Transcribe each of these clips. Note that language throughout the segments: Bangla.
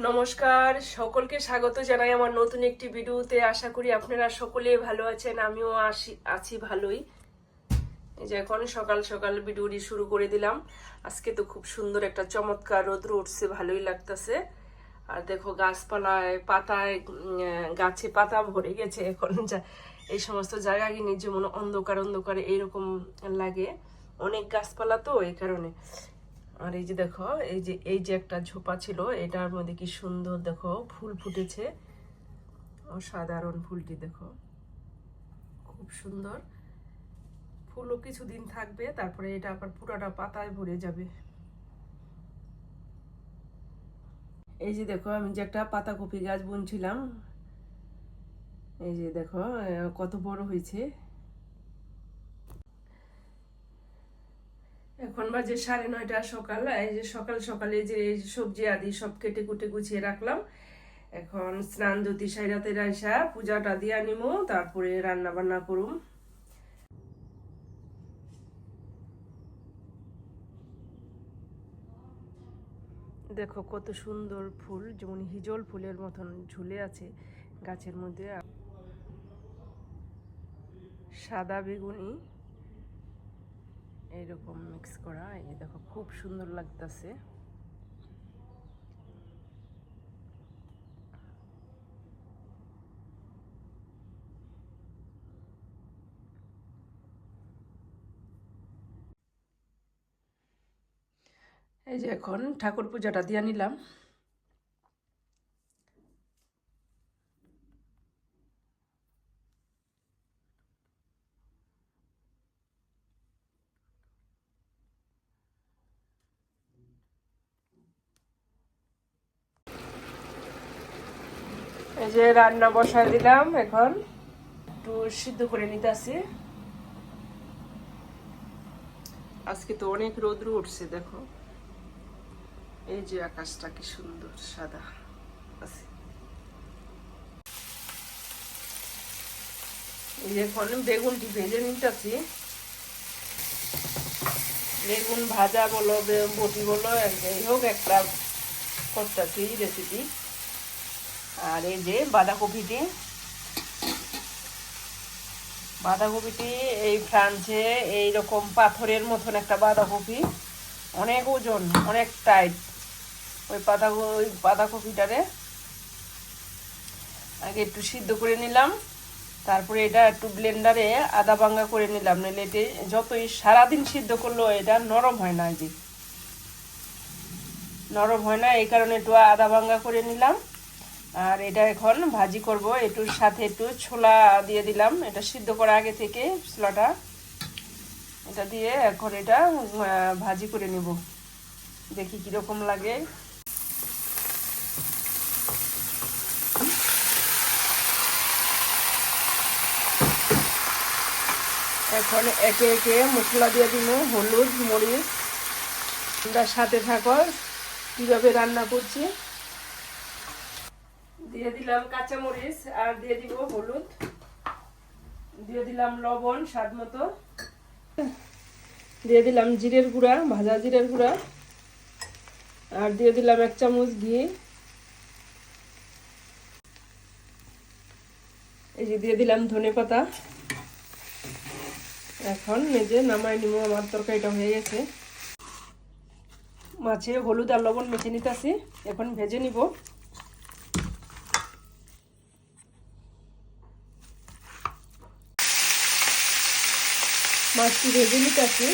নমস্কার, সকলকে স্বাগত জানাই আমার নতুন একটি ভিডিওতে। আশা করি আপনারা সকলে ভালো আছেন, আমিও আসি, আছি ভালোই। যে এখন সকাল সকাল ভিডিওটি শুরু করে দিলাম। আজকে তো খুব সুন্দর একটা চমৎকার রোদ্র উঠছে, ভালোই লাগতেছে। আর দেখো গাছপালায় পাতায় গাছে পাতা ভরে গেছে এখন, যা- এই সমস্ত জায়গা কিনে যেমন অন্ধকার অন্ধকার এইরকম লাগে। অনেক গাছপালা তো এই কারণে। আর এই যে দেখো, এই যে এই যে একটা ঝোপা ছিল, এটার মধ্যে কি সুন্দর দেখো, ফুল ফুটেছে। অসাধারণ ফুলটি দেখো। খুব সুন্দর। ফুলও কিছুদিন থাকবে, তারপরে এটা আবার পুরাটা পাতায় ভরে যাবে। এই যে দেখো, আমি যে একটা পাতাকপি গাছ বুনছিলাম, এই যে দেখো কত বড় হয়েছে। এখন বাজে সাড়ে নয়টা সকাল, এই যে সকাল সকালে যে সবজি আদি সব কেটে কুটে গুছিয়ে রাখলাম। এখন স্নান জ্যোতি সাইরাতে রাইসা পূজাটা দিয়ে নিমো তারপরে রান্না বান্না করুম। দেখো কত সুন্দর ফুল, যেমন হিজল ফুলের মতন ঝুলে আছে গাছের মধ্যে। সাদা বেগুনি এইরকম মিক্স করা। এই দেখো, খুব সুন্দর লাগতেছে। এই যে এখন ঠাকুর পূজাটা দিয়ে নিলাম এই যে রান্না বসায় দিলাম এখন। একটু সিদ্ধ করে নিতেছি। আজকে তো অনেক রোদ্র উঠছে, দেখো। এই যে আকাশটা কি সুন্দর, সাদা। আছে। এখন বেগুনটি ভেজে নিতেছি। বেগুন ভাজা বলো বটি বলো, যাই হোক, একটা করতেছি রেসিপি আর এই যে বাঁধাকপিটি বাঁধাকপিটি এই ফ্রান্সে এইরকম পাথরের মতন একটা বাঁধাকপি। অনেক ওজন, অনেক টাইট। ওই পাতা ওই বাঁধাকপিটারে আগে একটু সিদ্ধ করে নিলাম। তারপরে এটা একটু ব্লেন্ডারে আদা ভাঙ্গা করে নিলাম। নাহলে এটি যতই সারাদিন সিদ্ধ করল এটা নরম হয় না যে। নরম হয় না, এই কারণে একটু আদা ভাঙ্গা করে নিলাম। আর এটা এখন ভাজি করব। একটুর সাথে একটু ছোলা দিয়ে দিলাম। এটা সিদ্ধ করা আগে থেকে ছোলাটা। এটা দিয়ে এখন এটা ভাজি করে নেব। দেখি কীরকম লাগে। এখন একে একে মশলা দিয়ে দিব। হলুদ, মরিচ। সাথে থাকো। কীভাবে রান্না করছি? দিয়ে দিলাম কাঁচামরিচ আর দিয়ে দিব হলুদ। দিয়ে দিলাম লবণ স্বাদ মতো। দিয়ে দিলাম জিরের গুঁড়া, ভাজা জিরের গুঁড়া। আর দিয়ে দিলাম এক চামচ ঘি। এই যে দিয়ে দিলাম ধনে পাতা। এখন মেজে নামাই নিব, আমার তরকারিটা হয়ে গেছে। মাছে হলুদ আর লবণ মেখে নিতেছি, এখন ভেজে নিব। মাছটি ভেজে নিতেছি।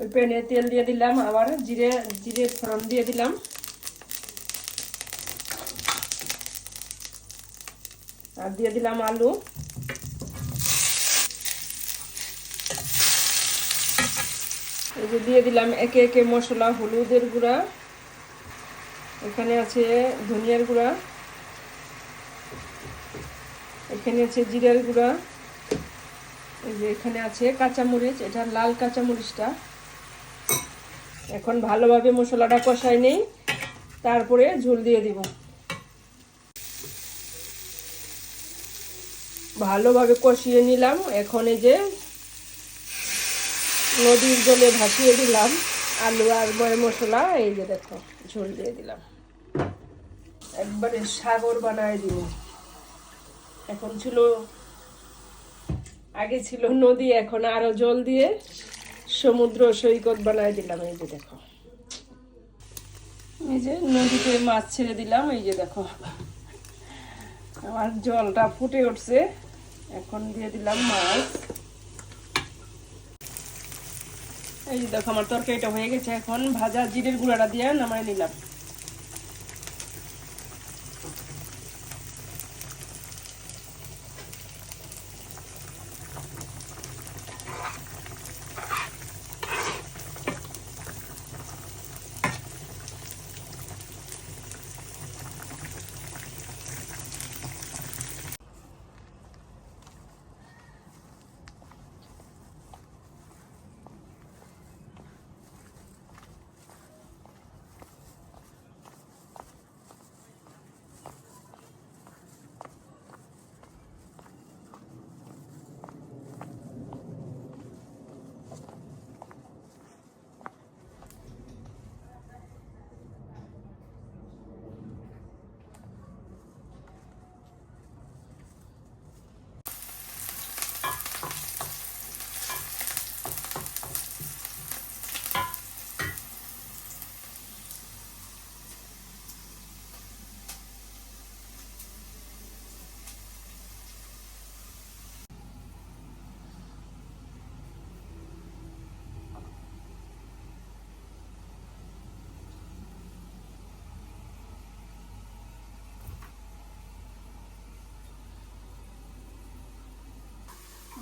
ওই প্যানে তেল দিয়ে দিলাম, আবার জিরে জিরে ফোড়ন দিয়ে দিলাম। আর দিয়ে দিলাম আলু। এই যে দিয়ে দিলাম একে একে মশলা, হলুদের গুঁড়া। এখানে আছে ধনিয়ার গুঁড়া। এখানে আছে জিরার গুঁড়া। এই যে এখানে আছে কাঁচামরিচ, এটা লাল কাঁচামরিচটা। এখন ভালোভাবে মশলাটা কষাই নেই, তারপরে ঝোল দিয়ে দিব। ভালোভাবে কষিয়ে নিলাম, এখন এই যে নদীর জলে ভাসিয়ে দিলাম, আলু আর গরম মশলা, এই যে দেখো, ঝোল দিয়ে দিলাম। একবারে সাগর বানায় দিব। এখন ছিল, আগে ছিল নদী, এখন আরও জল দিয়ে সমুদ্র সৈকত বানায় দিলাম। এই যে দেখো। এই যে নদীতে মাছ ছেড়ে দিলাম। এই যে দেখো। আমার জলটা ফুটে উঠছে। এখন দিয়ে দিলাম মাছ। এই যে দেখো, আমার তরকারিটা হয়ে গেছে। এখন ভাজা জিরের গুঁড়াটা দিয়ে নামাই নিলাম।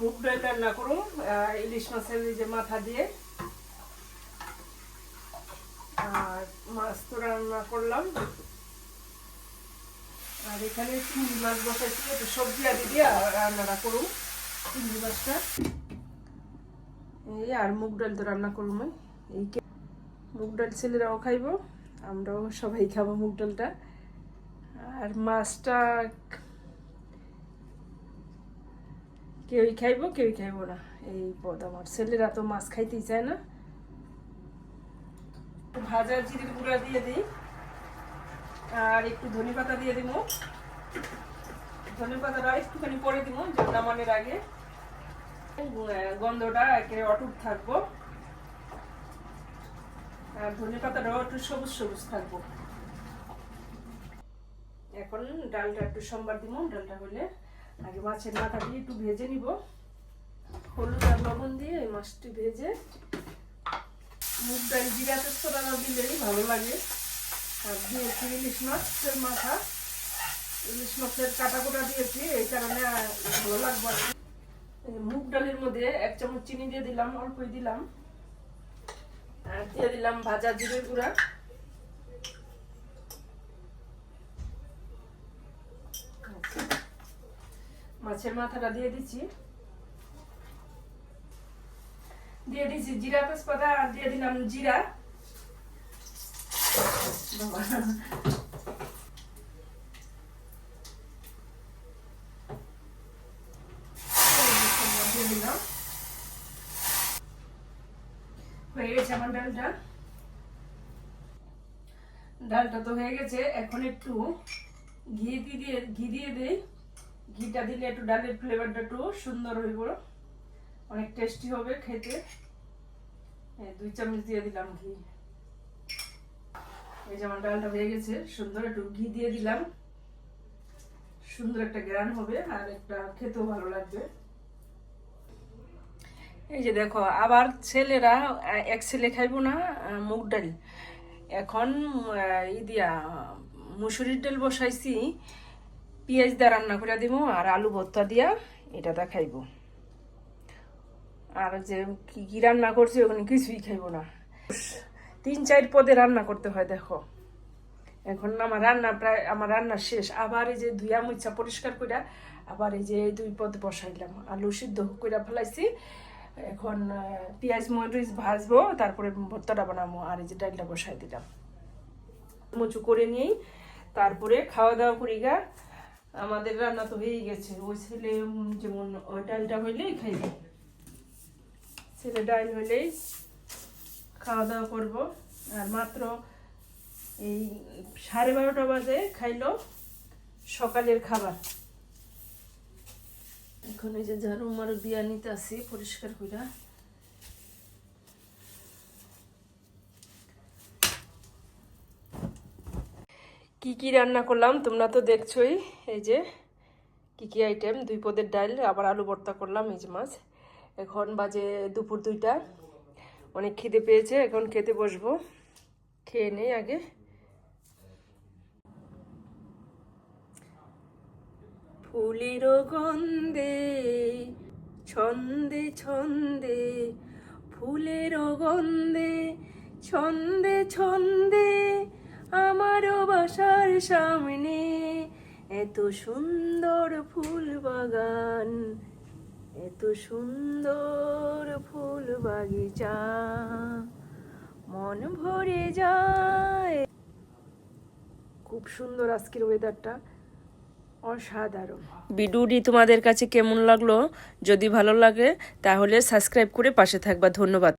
মুগ ডাল রান্না করুন ইলিশ মাছের যে মাথা দিয়ে। আর মাছ তো রান্না করলাম। আর এখানে চিংড়ি মাছ বসাইছি একটু সবজি আদি দিয়ে রান্নাটা করুন, চিংড়ি মাছটা। এই আর মুগ ডাল তো রান্না করুন এই মুগ ডাল ছেলেরাও খাইব, আমরাও সবাই খাব মুগ ডালটা। আর মাছটা কেউই খাইবো কেউই খাইবো না। এই পদ আমার। ছেলেরা তো মাছ খাইতেই চায় না। ভাজা জিরের গুঁড়া দিয়ে দিই। আর একটু ধনে পাতা দিয়ে দিব। ধনে পাতাটা একটুখানি পরে দিব নামানোর আগে। গন্ধটা একেবারে অটুট থাকব। আর ধনে পাতাটাও একটু সবুজ সবুজ থাকব। এখন ডালটা একটু সোমবার দিব, ডালটা হলে আগে মাছের মাথা দিয়ে একটু ভেজে নিব। হলুদ আর লবণ দিয়ে এই মাছটি ভেজে মুগ ডাল, জিরা তেজপাতা না দিলেই ভালো লাগে। আর দিয়েছি ইলিশ মাছের মাথা। ইলিশ মাছের কাটা কোটা দিয়েছি, এই কারণে ভালো লাগবে মুগ ডালের মধ্যে এক চামচ চিনি দিয়ে দিলাম, অল্পই দিলাম। আর দিয়ে দিলাম ভাজা জিরের গুঁড়া। মাছের মাথাটা দিয়ে দিচ্ছি দিয়ে দিচ্ছি জিরা তেজপাতা আর দিয়ে দিলাম জিরা। দিয়ে। হয়ে গেছে ডালটা ডালটা তো হয়ে গেছে, এখন একটু ঘি দিয়ে ঘি দিয়ে দেই ঘিটা দিলে একটু ডালের ফ্লেভারটা একটু সুন্দর হইব। অনেক টেস্টি হবে খেতে। দুই চামচ দিয়ে দিলাম ঘি। এই যে আমার ডালটা হয়ে গেছে, সুন্দর একটু ঘি দিয়ে দিলাম। সুন্দর একটা গ্রান হবে আর একটা খেতেও ভালো লাগবে। এই যে দেখো, আবার ছেলেরা এক ছেলে খাইবো না মুগ ডাল। এখন ই দিয়া মুসুরির ডাল বসাইছি। পেঁয়াজ দিয়ে রান্না করে দিব আর আলু ভর্তা দিয়া এটা দা খাইব। আর যে কি কি রান্না করছি ওখানে কিছুই খাইব না। তিন চার পদে রান্না করতে হয়, দেখো। এখন আমার রান্না প্রায়, আমার রান্না শেষ। আবার এই যে ধুয়া মুচ্ছা পরিষ্কার করে আবার এই যে দুই পদ বসাইলাম। আলু সিদ্ধ করে ফেলাইছি। এখন পেঁয়াজ, মরিচ ভাজবো, তারপরে ভর্তাটা বানাবো আর এই যে ডালটা বসাই দিলাম। মুচু করে নিয়েই তারপরে খাওয়া দাওয়া করি গা আমাদের রান্না তো হয়েই গেছে। ওই ছেলে যেমন ওই ডালটা হইলেই খাইবে ছেলে ডাল হইলেই খাওয়া দাওয়া করব। আর মাত্র এই সাড়ে বারোটা বাজে খাইলো সকালের খাবার। এখন এই যে ঝাড়ু মারু দিয়া নিতে আসি পরিষ্কার কইরা। কি কি রান্না করলাম তোমরা তো দেখছোই। এই যে কি কি আইটেম দুই পদের ডাল, আবার আলু ভর্তা করলাম এই যে মাছ। এখন বাজে দুপুর দুইটা। অনেক খিদে পেয়েছে, এখন খেতে বসবো। খেয়ে নেই আগে। ফুলের গন্ধে, ছন্দে ছন্দে ফুলের গন্ধে, ছন্দে ছন্দে আমারও বাসার সামনে এত সুন্দর ফুল বাগান, এত সুন্দর ফুল বাগিচা। মন ভরে যায়। খুব সুন্দর আজকের ওয়েদারটা অসাধারণ। ভিডিওটি তোমাদের কাছে কেমন লাগল? যদি ভালো লাগে, তাহলে সাবস্ক্রাইব করে পাশে থাকবা। ধন্যবাদ।